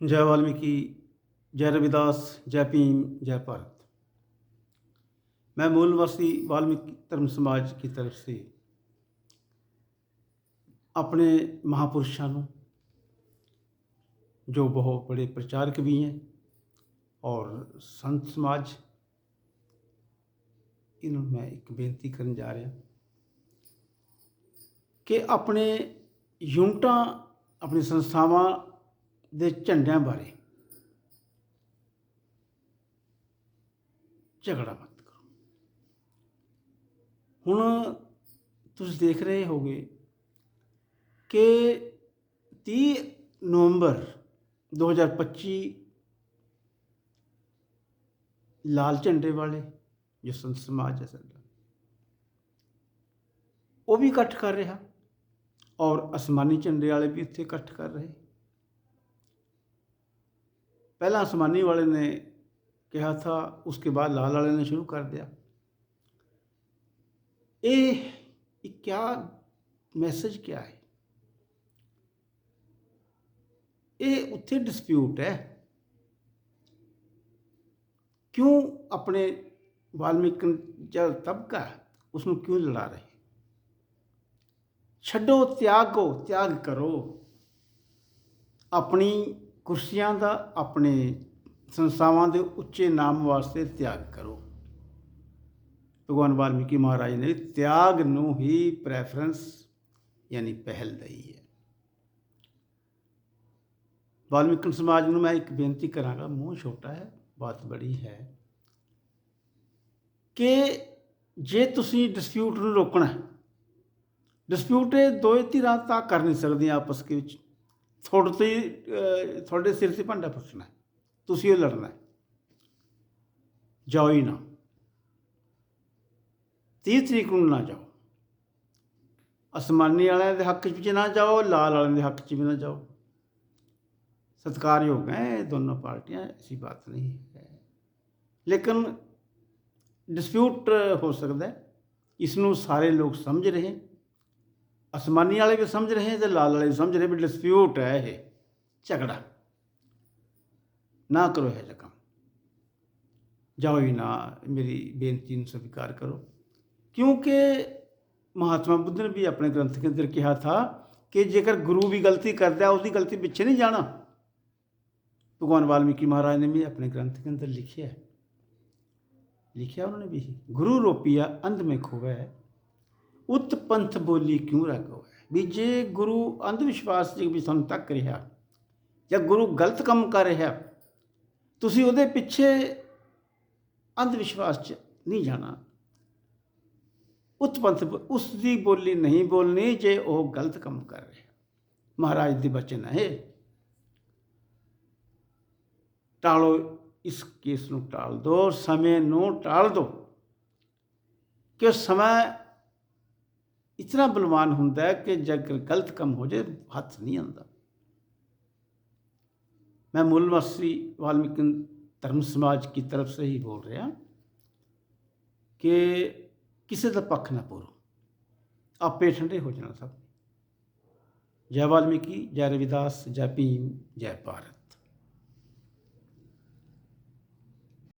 जय वाल्मीकि जय रविदास जय भीम जय भारत मैं मूलवासी वाल्मीकि धर्म समाज की तरफ से अपने महापुरुषों ਨੂੰ जो बहुत बड़े प्रचारक भी हैं और संत समाज इन्हों मैं एक बेनती करने जा रहा ਕਿ ਆਪਣੇ ਯੂਨਿਟਾਂ ਆਪਣੀ ਸੰਸਥਾਵਾਂ ਦੇ ਝੰਡਿਆਂ ਬਾਰੇ ਝਗੜਾ ਮਤ ਕਰੋ। ਹੁਣ ਤੁਸੀਂ ਦੇਖ ਰਹੇ ਹੋਗੇ ਕਿ 30 ਨਵੰਬਰ 2025 ਲਾਲ ਝੰਡੇ ਵਾਲੇ ਜੋ ਸੰਤ ਸਮਾਜ ਹੈ ਸਾਡਾ, ਉਹ ਵੀ ਇਕੱਠ ਕਰ ਰਿਹਾ ਔਰ ਅਸਮਾਨੀ ਝੰਡੇ ਵਾਲੇ ਵੀ ਇੱਥੇ ਇਕੱਠ ਕਰ ਰਹੇ। पहला आसमानी वाले ने कहा था उसके बाद लाल वाले ने शुरू कर दिया ये ये क्या मैसेज क्या है ये उत्थे डिस्प्यूट है क्यों अपने वाल्मीकि जो तबका है उसमें क्यों लड़ा रहे ਛੱਡੋ ਤਿਆਗੋ ਤਿਆਗ ਕਰੋ ਆਪਣੀ ਕੁਰਸੀਆਂ ਦਾ ਆਪਣੇ ਸੰਸਥਾਵਾਂ ਦੇ ਉੱਚੇ ਨਾਮ ਵਾਸਤੇ ਤਿਆਗ ਕਰੋ। ਭਗਵਾਨ ਵਾਲਮੀਕੀ ਮਹਾਰਾਜ ਨੇ ਤਿਆਗ ਨੂੰ ਹੀ ਪ੍ਰੈਫਰੈਂਸ ਯਾਨੀ ਪਹਿਲ ਦਈ ਹੈ। ਵਾਲਮੀਕੀ ਸਮਾਜ ਨੂੰ ਮੈਂ ਇੱਕ ਬੇਨਤੀ ਕਰਾਂਗਾ, ਮੂੰਹ ਛੋਟਾ ਹੈ, ਬਾਤ ਬੜੀ ਹੈ, ਕਿ ਜੇ ਤੁਸੀਂ ਡਿਸਪਿਊਟ ਨੂੰ ਰੋਕਣਾ ਡਿਸਪਿਊਟ ਇਹ ਦੋਏ ਧਿਰਾਂ ਤਾਂ ਕਰ ਨਹੀਂ ਸਕਦੀਆਂ ਆਪਸ ਵਿੱਚ। ਤੁਹਾਡੇ ਤੇ ਅਹ, ਤੁਹਾਡੇ ਸਿਰ ਤੇ ਭਾਂਡਾ ਫਸਣਾ ਤੁਸੀਂ ਉਹ ਲੜਨਾ ਜਾਓ ਹੀ ਨਾ। 30 ਤਰੀਕ ਨੂੰ ਨਾ ਜਾਓ। ਅਸਮਾਨੀ ਵਾਲਿਆਂ ਦੇ ਹੱਕ 'ਚ ਨਾ ਜਾਓ ਲਾਲ ਵਾਲਿਆਂ ਦੇ ਹੱਕ 'ਚ ਵੀ ਨਾ ਜਾਓ। ਸਤਿਕਾਰਯੋਗ ਹੈ ਇਹ ਦੋਨੋਂ ਪਾਰਟੀਆਂ ਐਸੀ ਬਾਤ ਨਹੀਂ ਹੈ। ਲੇਕਿਨ ਡਿਸਪਿਊਟ ਹੋ ਸਕਦਾ ਇਸ ਨੂੰ ਸਾਰੇ ਲੋਕ ਸਮਝ ਰਹੇ ਅਸਮਾਨੀ ਵਾਲੇ ਵੀ ਸਮਝ ਰਹੇ ਤੇ ਲਾਲ ਵਾਲੇ ਵੀ ਸਮਝ ਰਹੇ ਵੀ ਡਿਸਪਿਊਟ ਹੈ ਇਹ, ਝਗੜਾ। ਨਾ ਕਰੋ ਇਹ ਕੰਮ। ਜਾਓ ਹੀ ਨਾ, ਮੇਰੀ ਬੇਨਤੀ ਨੂੰ ਸਵੀਕਾਰ ਕਰੋ। ਕਿਉਂਕਿ ਮਹਾਤਮਾ ਬੁੱਧ ਨੇ ਵੀ ਆਪਣੇ ਗ੍ਰੰਥ ਦੇ ਅੰਦਰ ਕਿਹਾ ਥਾ ਕਿ ਜੇਕਰ ਗੁਰੂ ਵੀ ਗਲਤੀ ਕਰਦਾ ਉਹਦੀ ਗਲਤੀ ਪਿੱਛੇ ਨਹੀਂ ਜਾਣਾ। ਭਗਵਾਨ ਵਾਲਮੀਕੀ ਮਹਾਰਾਜ ਨੇ ਵੀ ਆਪਣੇ ਗ੍ਰੰਥ ਕੇ ਅੰਦਰ ਲਿਖਿਆ ਲਿਖਿਆ ਉਹਨਾਂ ਨੇ ਵੀ। ਗੁਰੂ ਰੋਪੀਆ ਅੰਧ ਮੇ ਖੋਵੇ। ਉਤ ਪੰਥ ਬੋਲੀ ਕਿਉਂ ਰਗੋ ਵੀ ਜੇ ਗੁਰੂ ਅੰਧ ਵਿਸ਼ਵਾਸ ਜੀ ਵੀ ਸਾਨੂੰ ਤੱਕ ਰਿਹਾ ਜਾਂ ਗੁਰੂ ਗਲਤ ਕੰਮ ਕਰ ਰਿਹਾ, ਤੁਸੀਂ ਉਹਦੇ ਪਿੱਛੇ ਅੰਧ ਵਿਸ਼ਵਾਸ ਚ ਨਹੀਂ ਜਾਣਾ। ਉਤ ਪੰਥ ਉਸ ਦੀ ਬੋਲੀ ਨਹੀਂ ਬੋਲਣੀ ਜੇ ਉਹ ਗਲਤ ਕੰਮ ਕਰ ਰਿਹਾ। ਮਹਾਰਾਜ ਦੇ ਬਚਨ ਹੈ ਟਾਲੋ ਇਸ ਕੇਸ ਨੂੰ ਟਾਲ ਦੋ, ਸਮੇਂ ਨੂੰ ਟਾਲ ਦੋ। ਕਿ ਸਮਾਂ ਇਤਨਾ ਬਲਵਾਨ ਹੁੰਦਾ ਹੈ ਕਿ ਜੇਕਰ ਗਲਤ ਕੰਮ ਹੋ ਜਾਏ ਹੱਥ ਨਹੀਂ ਆਉਂਦਾ मैं मूलवासी वाल्मीकि धर्म समाज की तरफ से ही बोल रहा कि ਕਿਸੇ ਦਾ ਪੱਖ ਨਾ ਪੂਰੋ ਆਪੇ ਠੰਡੇ ਹੋ ਜਾਣਾ ਸਭ ਜੈ ਵਾਲਮੀਕੀ ਜੈ ਰਵਿਦਾਸ ਜੈ ਭੀਮ ਜੈ ਭਾਰਤ